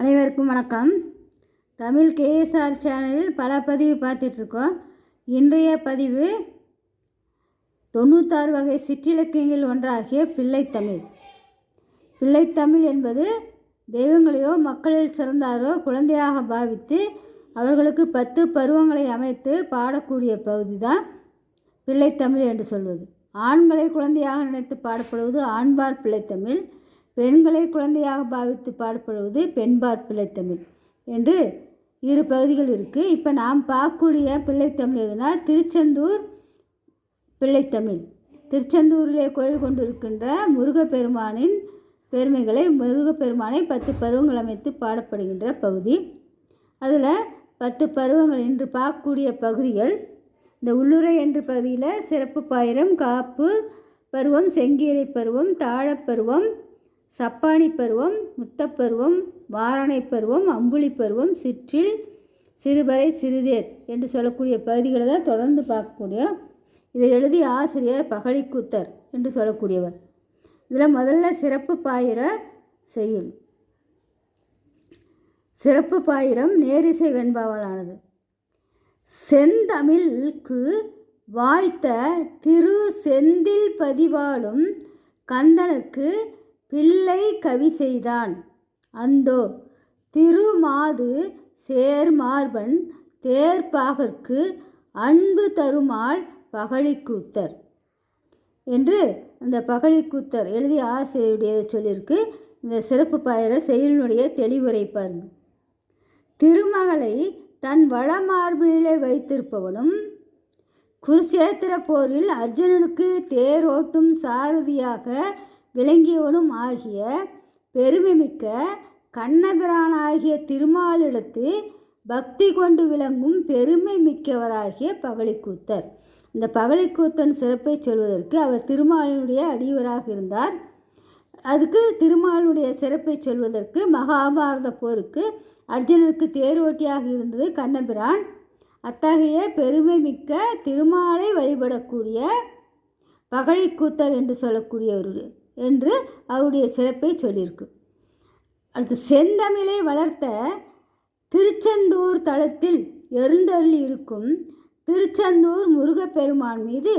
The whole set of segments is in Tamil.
அனைவருக்கும் வணக்கம். தமிழ் கேஎஸ்ஆர் சேனலில் பல பதிவு பார்த்துட்ருக்கோம். இன்றைய பதிவு தொண்ணூத்தாறு வகை சிற்றிலக்கியங்கள் ஒன்றாகிய பிள்ளைத்தமிழ். பிள்ளைத்தமிழ் என்பது தெய்வங்களையோ மக்களில் சிறந்தாரோ குழந்தையாக பாவித்து அவர்களுக்கு பத்து பருவங்களை அமைத்து பாடக்கூடிய பகுதி தான் பிள்ளைத்தமிழ் என்று சொல்வது. ஆண்களை குழந்தையாக நினைத்து பாடப்படுவது ஆண்பார் பிள்ளைத்தமிழ். பெண்களை குழந்தையாக பாவித்து பாடப்படுவது பெண்பார் பிள்ளைத்தமிழ் என்று இரு பகுதிகள் இருக்குது இப்போ நாம் பார்க்கக்கூடிய பிள்ளைத்தமிழ் எதுனா திருச்செந்தூர் பிள்ளைத்தமிழ். திருச்செந்தூரிலே கோயில் கொண்டிருக்கின்ற முருகப்பெருமானின் பெருமைகளை முருகப்பெருமானை பத்து பருவங்கள் அமைத்து பாடப்படுகின்ற பகுதி. அதில் பத்து பருவங்கள் என்று பார்க்கக்கூடிய பகுதிகள். இந்த உள்ளுரை என்ற பகுதியில் சிறப்பு பாயிரம் காப்பு பருவம் செங்கீரை பருவம் தாழப்பருவம் சப்பானி பருவம் முத்தப்பருவம் வாரணை பருவம் அம்புலி பருவம் சிற்றில் சிறுபறை சிறுதேர் என்று சொல்லக்கூடிய பகுதிகளை தான் தொடர்ந்து பார்க்கக்கூடிய இதை எழுதிய ஆசிரியர் பகழிக்கூத்தர் என்று சொல்லக்கூடியவர். இதில் முதல்ல சிறப்பு பாயிர செய்யுள். சிறப்பு பாயிரம் நேரிசை வெண்பாவலானது. செந்தமிழ்க்கு வாய்த்த திரு செந்தில் பதிவாலும் கந்தனுக்கு பிள்ளை கவி செய்தான். அந்தோ திருமாது சேர்மார்பன் தேர்ப்பாகற்கு அன்பு தருமாள் பகழிக்கூத்தர் என்று அந்த பகழிக்கூத்தர் எழுதிய ஆசிரியருடைய சொல்லியிருக்கு. இந்த சிறப்பு பாயிர செயலினுடைய தெளிவுரை பாருங்கள் திருமகளை தன் வளமார்பிலே வைத்திருப்பவனும் குருஷேத்திர போரில் அர்ஜுனனுக்கு தேரோட்டும் சாரதியாக விளங்கியவனும் ஆகிய பெருமைமிக்க கண்ணபிரானாகிய திருமாலிடத்து பக்தி கொண்டு விளங்கும் பெருமை மிக்கவராகிய பகழிக்கூத்தர் இந்த பகழிக்கூத்தன் சிறப்பை சொல்வதற்கு அவர் திருமாலினுடைய அடியவராக இருந்தார். அதுக்கு திருமாலுடைய சிறப்பை சொல்வதற்கு மகாபாரத போருக்கு அர்ஜுனனுக்கு தேரோட்டியாக இருந்தது கண்ணபிரான். அத்தகைய பெருமை மிக்க திருமாலை வழிபடக்கூடிய பகழிக்கூத்தர் என்று சொல்லக்கூடியவர். என்று அவருடைய சிறப்பை சொல்லியிருக்கு. அடுத்து செந்தமிழை வளர்த்த திருச்செந்தூர் தளத்தில் எருந்தருள் இருக்கும் திருச்செந்தூர் முருகப்பெருமான் மீது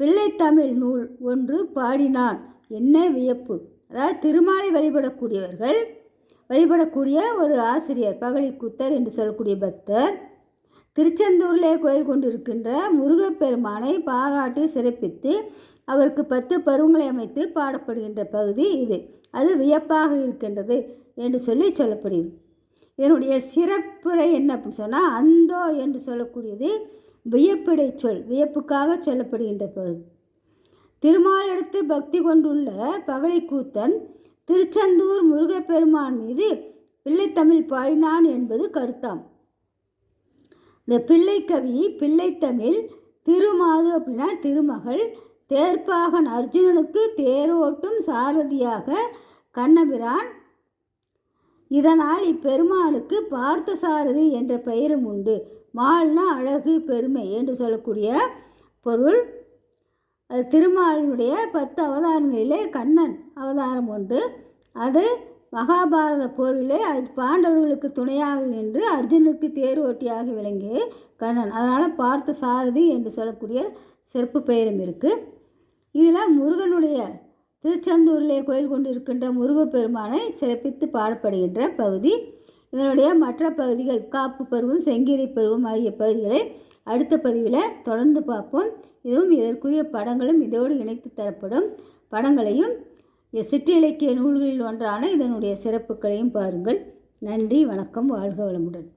பிள்ளைத்தமிழ் நூல் ஒன்று பாடினான். என்ன வியப்பு. அதாவது திருமாலை வழிபடக்கூடியவர்கள் வழிபடக்கூடிய ஒரு ஆசிரியர் பகழிக்குத்தர் என்று சொல்லக்கூடிய பக்தர் திருச்செந்தூரிலே கோயில் கொண்டிருக்கின்ற முருகப்பெருமானை பாராட்டி சிறப்பித்து அவருக்கு பத்து பருவங்களை அமைத்து பாடப்படுகின்ற பகுதி இது. அது வியப்பாக இருக்கின்றது என்று சொல்லி சொல்லப்படுகிறது. இதனுடைய சிறப்புரை என்ன அப்படின்னு சொன்னால் அந்தோ என்று சொல்லக்கூடியது வியப்பிடை சொல் வியப்புக்காக சொல்லப்படுகின்ற பகுதி. திருமாலிடத்து பக்தி கொண்டுள்ள பகழிக்கூத்தன் திருச்செந்தூர் முருகப்பெருமான் மீது பிள்ளைத்தமிழ் பாடினான் என்பது கருத்தாம். இந்த பிள்ளைக்கவி பிள்ளைத்தமிழ் திருமாது அப்படின்னா திருமகள் தேர்ப்பாகன் அர்ஜுனனுக்கு தேரோட்டும் சாரதியாக கண்ணபிரான். இதனால் இப்பெருமாளுக்கு பார்த்த சாரதி என்ற பெயரும் உண்டு. மால்னா அழகு பெருமை என்று சொல்லக்கூடிய பொருள். அது திருமாலினுடைய பத்து அவதாரங்களிலே கண்ணன் அவதாரம் ஒன்று. அது மகாபாரத போரிலே பாண்டவர்களுக்கு துணையாக நின்று அர்ஜுனுக்கு தேரோட்டியாக விளங்கிய கண்ணன். அதனால் பார்த்த சாரதி என்று சொல்லக்கூடிய சிறப்பு பெயரும் இருக்குது இதில் முருகனுடைய திருச்செந்தூரிலே கோயில் கொண்டிருக்கின்ற முருகப்பெருமானை சிறப்பித்து பாடப்படுகின்ற பகுதி. இதனுடைய மற்ற பகுதிகள் காப்பு பருவம் செங்கீரை பருவம் ஆகிய பகுதிகளை அடுத்த பதிவில் தொடர்ந்து பார்ப்போம். இதுவும் இதற்குரிய படங்களும் இதோடு இணைத்து தரப்படும் படங்களையும் சிற்றிலக்கிய நூல்களில் ஒன்றான இதனுடைய சிறப்புகளையும் பாருங்கள். நன்றி வணக்கம் வாழ்க வளமுடன்.